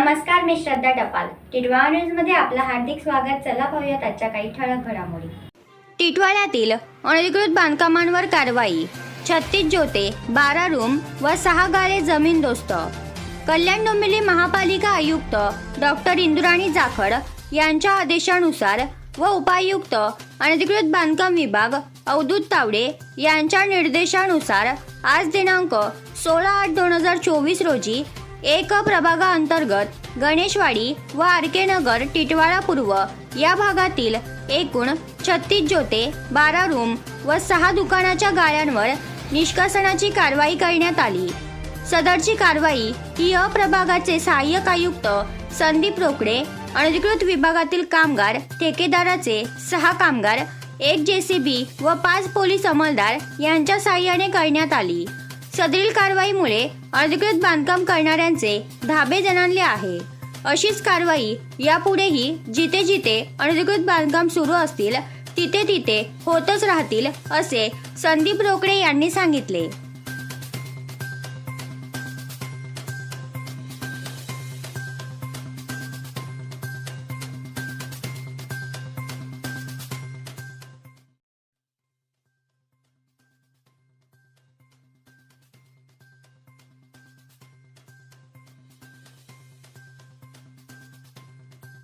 मी श्रद्धा टपाल. टिटवाळा न्यूजमध्ये आपलं हार्दिक स्वागत. चला पाहूयात आजच्या काही ठळक घडामोडी. टिटवाळ्यातील अनधिकृत बांधकामांवर कारवाई. छत्तीस ज्योते बारा रूम व सहा गाळे जमीन दोस्त. कल्याण डोंबिवली महापालिका आयुक्त डॉक्टर इंदुराणी जाखड यांच्या आदेशानुसार व उपायुक्त अनधिकृत बांधकाम विभाग अवधूत तावडे यांच्या निर्देशानुसार आज दिनांक सोळा आठ दोन हजार चोवीस रोजी एक प्रभागाअंतर्गत गणेशवाडी व आर के नगर टिटवाळा पूर्व या भागातील एकूण छत्तीस ज्योते बारा रूम व सहा दुकानाच्या गाळ्यांवर निष्कासनाची कारवाई करण्यात आली. सदरची कारवाई ही अप्रभागाचे सहाय्यक आयुक्त संदीप रोकडे अनधिकृत विभागातील कामगार ठेकेदाराचे सहा कामगार एक जेसीबी व पाच पोलीस अंमलदार यांच्या सहाय्याने करण्यात आली. सदरील कारवाईमुळे अनधिकृत बांधकाम करणाऱ्यांचे धाबे जणांले आहे. अशीच कारवाई यापुढेही जिथे जिथे अनधिकृत बांधकाम सुरू असतील तिथे तिथे होतच राहतील असे संदीप रोकडे यांनी सांगितले.